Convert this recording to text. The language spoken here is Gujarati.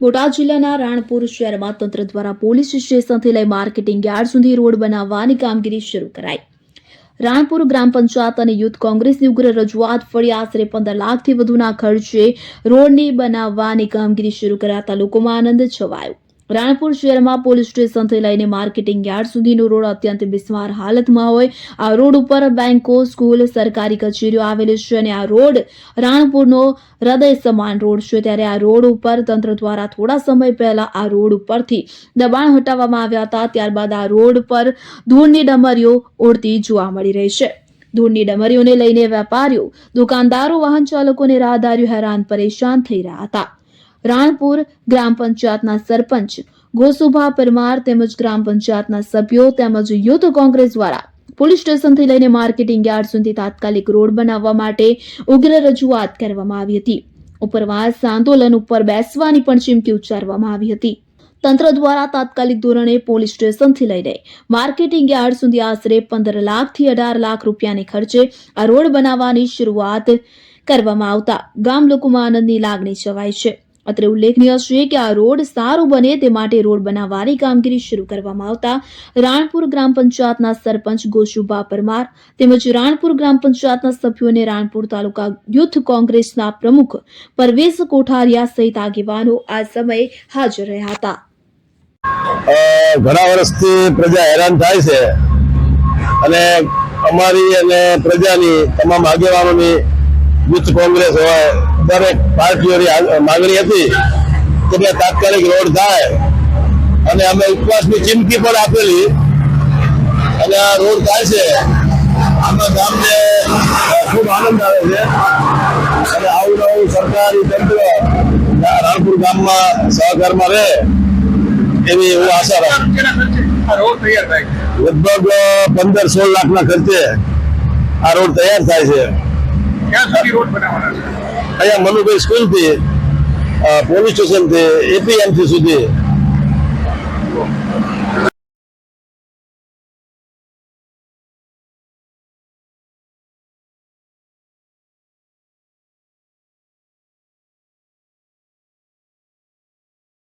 બોટાદ જિલ્લાના રાણપુર શહેરમાં તંત્ર દ્વારા પોલીસ સ્ટેશનથી લઈ માર્કેટિંગ યાર્ડ સુધી રોડ બનાવવાની કામગીરી શરૂ કરાઈ. રાણપુર ગ્રામ પંચાયત અને યુથ કોંગ્રેસની ઉગ્ર રજૂઆત ફળી આશરે પંદર લાખથી વધુના ખર્ચે રોડની બનાવવાની કામગીરી શરૂ કરાતા લોકોમાં આનંદ છવાયો. રાણપુર શહેરમાં પોલીસ સ્ટેશનથી લઈને માર્કેટિંગ યાર્ડ સુધીનો રોડ અત્યંત બિસ્માર હાલતમાં હોય. આ રોડ ઉપર બેંકો, સ્કૂલ, સરકારી કચેરીઓ આવેલી છે અને આ રોડ રાણપુરનો હૃદય સમાન રોડ છે. ત્યારે આ રોડ ઉપર તંત્ર દ્વારા થોડા સમય પહેલા આ રોડ ઉપરથી દબાણ હટાવવામાં આવ્યા હતા. ત્યારબાદ આ રોડ પર ધૂળની ડમરીઓ ઉડતી જોવા મળી રહી છે. ધૂળની ડમરીઓને લઈને વેપારીઓ, દુકાનદારો વાહન ચાલકોને રાહદારીઓ હેરાન પરેશાન થઈ રહ્યા હતા. રાણપુર ગ્રામ પંચાયતના સરપંચ ગોસુભા પરમાર તેમજ ગ્રામ પંચાયતના સભ્યો તેમજ યુથ કોંગ્રેસ દ્વારા પોલીસ સ્ટેશનથી લઈને માર્કેટિંગ યાર્ડ સુધી તાત્કાલિક રોડ બનાવવા માટે ઉગ્ર રજૂઆત કરવામાં આવી હતી. ઉપરવાસ આંદોલન ઉપર બેસવાની પણ ચીમકી ઉચ્ચારવામાં આવી હતી. તંત્ર દ્વારા તાત્કાલિક ધોરણે પોલીસ સ્ટેશનથી લઈને માર્કેટિંગ યાર્ડ સુધી આશરે પંદર લાખથી અઢાર લાખ રૂપિયાને ખર્ચે આ રોડ બનાવવાની શરૂઆત કરવામાં આવતા ગામ લોકોમાં આનંદની લાગણી છવાય છે. અત્રે ઉલ્લેખનીય છે કે આ રોડ સારો બને તે માટે રોડ બનાવવાની કામગીરી શરૂ કરવામાં આવતા રાણપુર ગ્રામ પંચાયતના સરપંચ ગોશુભા પરમાર તેમજ રાણપુર ગ્રામ પંચાયતના સભ્યોને રાણપુર તાલુકા યુથ કોંગ્રેસના પ્રમુખ પરવેશ કોઠારિયા સહિત આગેવાનો આ સમયે હાજર રહ્યા હતા. ઘણા વર્ષથી પ્રજા હેરાન થાય છે અને અમારી અને પ્રજાની તમામ આગેવાનોની યુથ કોંગ્રેસ હોય દરેક પાર્ટીઓની માંગણી હતી કે બે તાત્કાલિક રોડ થાય. અને અમે ઉપવાસની ચીમકી પણ આપેલી. અને આ રોડ થાય છે. આમાં ગામને ખૂબ આનંદ આવે છે. અને આવું નવું સરકારી તંત્ર રાણપુર ગામમાં સહકારમાં રહે એવી હું આશા રાખું લગભગ પંદર સોળ લાખ ના ખર્ચે આ રોડ તૈયાર થાય છે. ક્યાં સુધી રોડ બનાવવાના છે? અહીંયા મનુભાઈ સ્કૂલથી પોલીસ સ્ટેશનથી એપીએમસી સુધી.